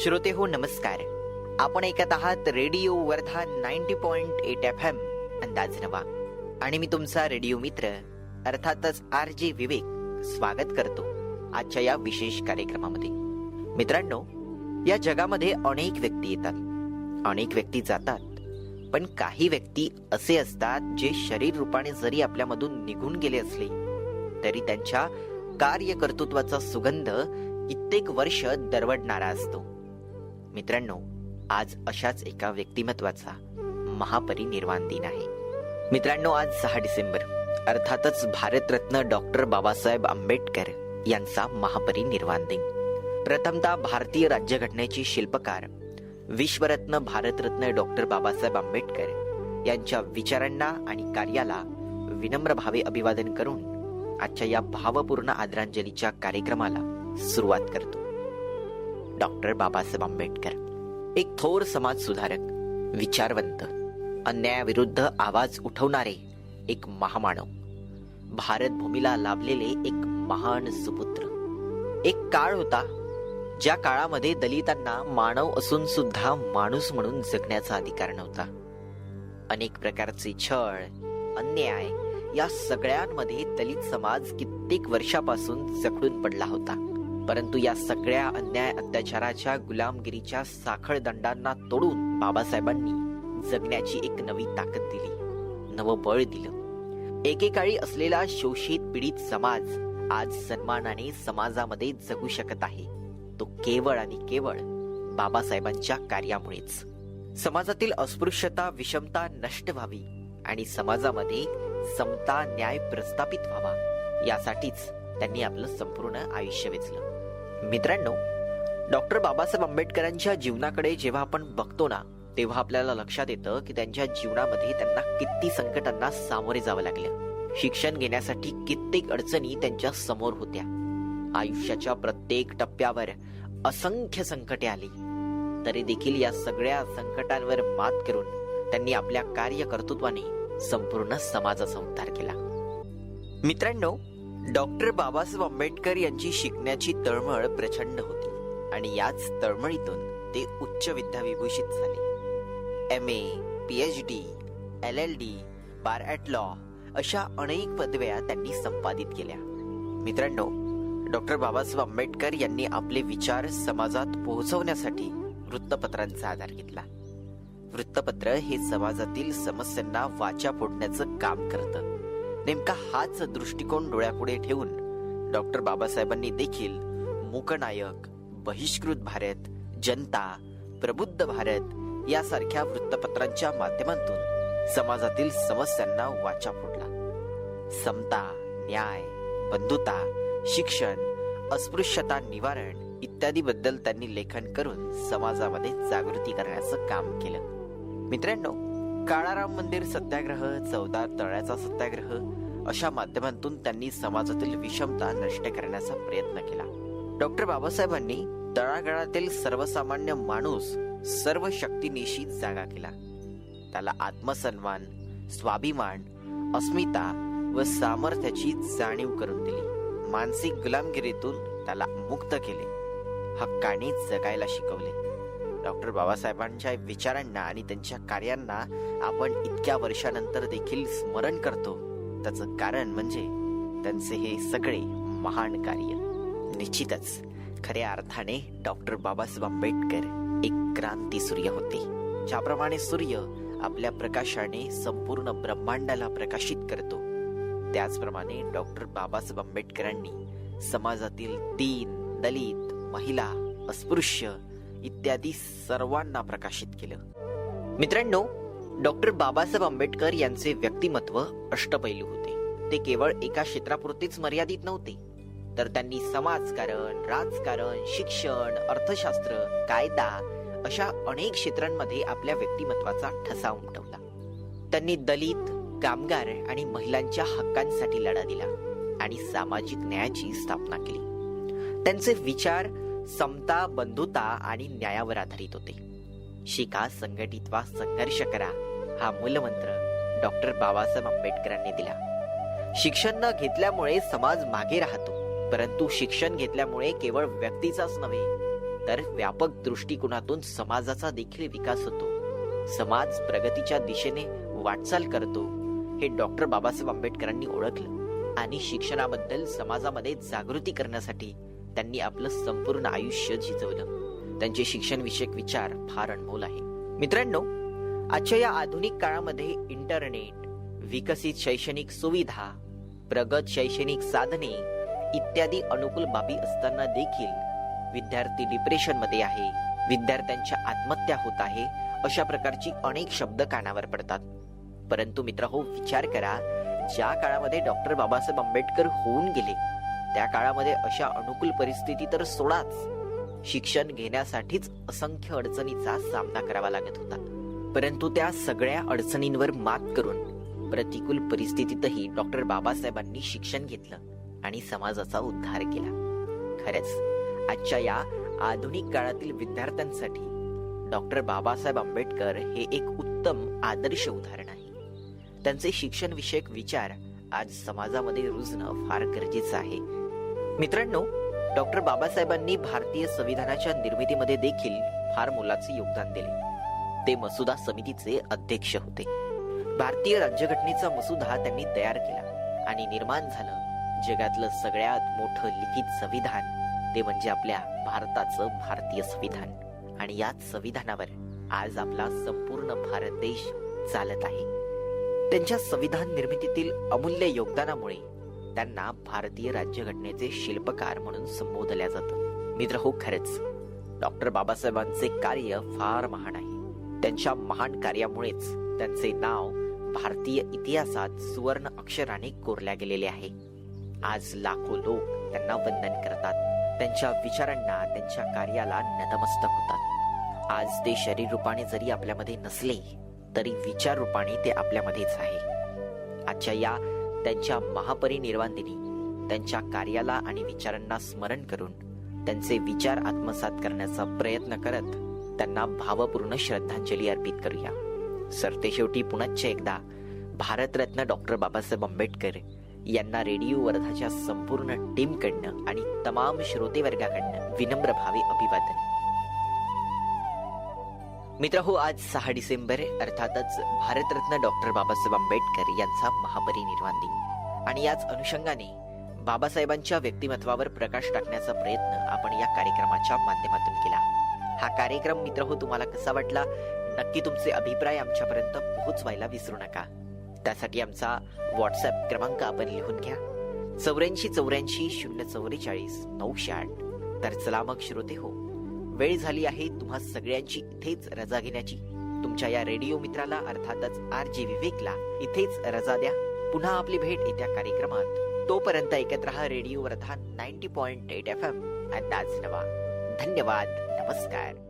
श्रोते हो नमस्कार. आपण ऐकत आहात radio Wardha ninety point eight F M अंदाज नवा. आणि मी तुमचा रेडिओ मित्र अर्थातच आर जे विवेक स्वागत करतो आजच्या या विशेष कार्यक्रमामध्ये. मित्रांनो या जगामध्ये अनेक व्यक्ती येतात. अनेक व्यक्ती जातात. पण काही व्यक्ती असे असतात जे शरीर रूपाने जरी आपल्यामधून निघून गेले असले तरी त्यांच्या कार्यकर्तृत्वाचा सुगंध कित्येक वर्ष दरवडणारा असतो. मित्रांनो आज अशाच एका व्यक्तिमत्वाचा महापरिनिर्वाण दिन आहे. मित्रांनो आज सहा डिसेंबर अर्थातच भारतरत्न डॉक्टर बाबासाहेब आंबेडकर यांचा महापरिनिर्वाण दिन. प्रथमतः भारतीय राज्यघटनेचे शिल्पकार विश्वरत्न भारतरत्न डॉक्टर बाबासाहेब आंबेडकर यांच्या विचारांना आणि कार्याला विनम्र भावे अभिवादन करून आजच्या या भावपूर्ण आदरांजलीच्या कार्यक्रमाला सुरुवात करतो. डॉक्टर बाबासाहेब आंबेडकर. एक थोर समाज सुधारक विचारवंत अन्यायाविरुद्ध आवाज उठवणारे एक महामानव. भारत भूमीला लाभलेले एक महान सुपुत्र. एक काळ होता ज्या काळामध्ये दलितांना मानव असून सुद्धा माणूस म्हणून जगण्याचा अधिकार नव्हता. अनेक प्रकारचे छळ अन्याय या सगळ्यांमध्ये दलित समाज कित्येक वर्षापासून जखडून पडला होता. परंतु या सगळ्या अन्याय अत्याचाराच्या गुलामगिरीच्या साखळ दंडांना तोडून बाबासाहेबांनी जगण्याची एक नवी ताकद दिली नवं बळ दिलं. एकेकाळी असलेला शोषित पीडित समाज आज सन्मानाने समाजामध्ये जगू शकत आहे. तो केवळ आणि केवळ बाबासाहेबांच्या कार्यामुळेच. समाजातील अस्पृश्यता विषमता नष्ट व्हावी आणि समाजामध्ये समता न्याय प्रस्थापित व्हावा यासाठीच त्यांनी आपलं संपूर्ण आयुष्य वेचलं. मित्रांनो डॉक्टर बाबासाहेब आंबेडकरांच्या जीवनाकडे जेव्हा आपण बघतो ना तेव्हा आपल्याला लक्षात येतं की त्यांच्या जीवनामध्ये त्यांना किती संकटांना सामोरे जावं लागलं. शिक्षण घेण्यासाठी कित्येक अडचणी त्यांच्यासमोर होत्या. आयुष्याच्या प्रत्येक टप्प्यावर असंख्य संकटे आली. तरी देखील या सगळ्या संकटांवर मात करून त्यांनी आपल्या कार्यकर्तृत्वाने संपूर्ण समाजाचा उद्धार केला. मित्रांनो डॉक्टर बाबासाहेब आंबेडकर यांची शिकण्याची तळमळ प्रचंड होती. आणि याच तळमळीतून ते उच्च विद्याविभूषित झाले. M A P H D L L D bar at law अशा अनेक पदव्या त्यांनी संपादित केल्या. मित्रांनो डॉक्टर बाबासाहेब आंबेडकर यांनी आपले विचार समाजात पोहोचवण्यासाठी वृत्तपत्रांचा आधार घेतला. वृत्तपत्र हे समाजातील समस्यांना वाचा फोडण्याचं काम करतं. नेमका हाच दृष्टिकोन डोळ्यापुढे ठेवून डॉक्टर बाबासाहेबांनी देखील मूकनायक बहिष्कृत भारत जनता प्रबुद्ध भारत यासारख्या वृत्तपत्रांच्या माध्यमातून समाजातील समस्यांना वाचा फोडला. समता न्याय बंधुता शिक्षण अस्पृश्यता निवारण इत्यादी बद्दल त्यांनी लेखन करून समाजामध्ये जागृती करण्याचं काम केलं. मित्रांनो काळाराम मंदिर सत्याग्रह चौदार तळ्याचा सत्याग्रह अशा माध्यमातून त्यांनी समाजातील विषमता नष्ट करण्याचा प्रयत्न केला. डॉक्टर बाबासाहेबांनी तळागाळातील सर्वसामान्य माणूस सर्व शक्तीनिशी जागा केला. त्याला आत्मसन्मान स्वाभिमान अस्मिता व सामर्थ्याची जाणीव करून दिली. मानसिक गुलामगिरीतून त्याला मुक्त केले. हक्काने जगायला शिकवले. डॉक्टर बाबासाहेबांच्या विचारांना आणि त्यांच्या कार्यांना आपण इतक्या वर्षानंतर देखील स्मरण करतो. त्याचं कारण म्हणजे त्यांचे हे सगळे महान कार्य. निश्चितच खऱ्या अर्थाने डॉक्टर बाबासाहेब आंबेडकर एक क्रांती सूर्य होते. ज्याप्रमाणे सूर्य आपल्या प्रकाशाने संपूर्ण ब्रह्मांडाला प्रकाशित करतो. त्याचप्रमाणे डॉक्टर बाबासाहेब आंबेडकरांनी समाजातील दीन दलित महिला अस्पृश्य इत्यादी सर्वांना प्रकाशित केलं. मित्रांनो डॉक्टर बाबासाहेब आंबेडकर यांचे व्यक्तिमत्व अष्टपैलू होते. ते केवळ एका क्षेत्रापुरतेच मर्यादित नव्हते. तर त्यांनी समाजकारण राजकारण शिक्षण अर्थशास्त्र कायदा अशा अनेक क्षेत्रांमध्ये आपल्या व्यक्तिमत्वाचा ठसा उमटवला. त्यांनी दलित कामगार आणि महिलांच्या हक्कांसाठी लढा दिला आणि सामाजिक न्यायाची स्थापना केली. त्यांचे विचार समता बंधुता आणि न्यायावर आधारित होते. शिका संघटित वा संघर्ष करा हा मूलमंत्र डॉक्टर बाबासाहेब आंबेडकरांनी दिला. शिक्षण न घेतल्यामुळे समाज मागे राहतो परंतु शिक्षण घेतल्यामुळे केवळ व्यक्तीचाच नव्हे तर व्यापक दृष्टिकोनातून समाजाचा देखील विकास होतो. समाज प्रगतीच्या दिशेने वाटचाल करतो हे डॉक्टर बाबासाहेब आंबेडकरांनी ओळखलं आणि शिक्षणाबद्दल समाजामध्ये जागृती करण्यासाठी त्यांनी आपलं संपूर्ण आयुष्य झिजवलं. त्यांचे शिक्षण विषयक विचार फार अनमोल आहे. मित्रांनो आजच्या या आधुनिक काळामध्ये इंटरनेट विकसित शैक्षणिक सुविधा प्रगत शैक्षणिक साधने इत्यादी अनुकूल बाबी असताना देखील विद्यार्थी डिप्रेशनमध्ये आहे. विद्यार्थ्यांच्या आत्महत्या होत आहे अशा प्रकारची अनेक शब्द कानावर पडतात. परंतु मित्र हो विचार करा ज्या काळामध्ये डॉक्टर बाबासाहेब आंबेडकर होऊन गेले त्या काळामध्ये अशा अनुकूल परिस्थिती तर सोडाच. शिक्षण घेण्यासाठीच असंख्य अडचणीचा सामना करावा लागत होता. परंतु त्या सगळ्या अडचणींवर मात करून प्रतिकूल परिस्थितीतही डॉक्टर बाबासाहेबांनी शिक्षण घेतलं आणि समाजाचा उद्धार केला. खरंच आजच्या या आधुनिक काळातील विद्यार्थ्यांसाठी डॉक्टर बाबासाहेब आंबेडकर हे एक उत्तम आदर्श उदाहरण आहे. त्यांचे शिक्षणविषयक विचार आज समाजामध्ये रुजणं फार गरजेचं आहे. मित्रांनो डॉक्टर बाबासाहेबांनी भारतीय संविधानाच्या निर्मितीमध्ये देखील फार मोलाचे योगदान दिले. ते मसुदा समितीचे अध्यक्ष होते. भारतीय राज्यघटनेचा मसुदा त्यांनी तयार केला आणि निर्माण झालं जगातलं सगळ्यात मोठं लिखित संविधान. ते म्हणजे आपल्या भारताचं भारतीय संविधान. आणि याच संविधानावर आज आपला संपूर्ण भारत देश चालत आहे. त्यांच्या संविधान निर्मितीतील अमूल्य योगदानामुळे त्यांना भारतीय राज्यघटनेचे शिल्पकार म्हणून संबोधल्या जातं. मित्र हो खरंच. डॉक्टर बाबासाहेबांचे कार्य फार महान आहे. त्यांच्या महान कार्यामुळेच त्यांचे नाव भारतीय इतिहासात सुवर्ण अक्षराने कोरल्या गेलेले आहे. आज लाखो लोक त्यांना वंदन करतात. त्यांच्या विचारांना त्यांच्या कार्याला नतमस्तक होतात. आज ते शरीर रूपाने जरी आपल्यामध्ये नसले तरी विचार रूपाने ते आपल्यामध्येच आहे. आजच्या या त्यांच्या महापरिनिर्वाण दिनी त्यांच्या कार्याला आणि विचारांना स्मरण करून त्यांचे विचार आत्मसात करण्याचा प्रयत्न करत त्यांना भावपूर्ण श्रद्धांजली अर्पित करूया. सरतेशेवटी पुनश्च एकदा भारतरत्न डॉक्टर बाबासाहेब आंबेडकर यांना रेडिओ वर्धाच्या संपूर्ण टीमकडनं आणि तमाम श्रोतेवर्गाकडनं विनम्र भावे अभिवादन. मित्र हो आज सहा डिसेंबर अर्थातच भारतरत्न डॉक्टर बाबासाहेब आंबेडकर यांचा महापरिनिर्वाण दिन. आणि याच अनुषंगाने बाबासाहेबांच्या व्यक्तिमत्वावर प्रकाश टाकण्याचा प्रयत्न आपण या कार्यक्रमाच्या माध्यमातून केला. हा कार्यक्रम मित्र हो तुम्हाला कसा वाटला? नक्की तुमचे अभिप्राय आमच्यापर्यंत पोहोचवायला विसरू नका. त्यासाठी आमचा व्हॉट्सअप क्रमांक आपण लिहून घ्या. चौऱ्याऐंशी चौऱ्याऐंशी शून्य चौवेचाळीस नऊशे आठ. तर चला मग श्रोते हो. वेळ झाली आहे तुम्हा सगळ्यांची इथेच रजा घेण्याची. तुमच्या या रेडिओ मित्राला अर्थातच आर जे विवेकला इथेच रजा द्या. पुन्हा आपली भेट येत्या कार्यक्रमात. तोपर्यंत ऐकत राहा radio Wardha ninety point eight F M. अंदाज नवा. धन्यवाद. नमस्कार.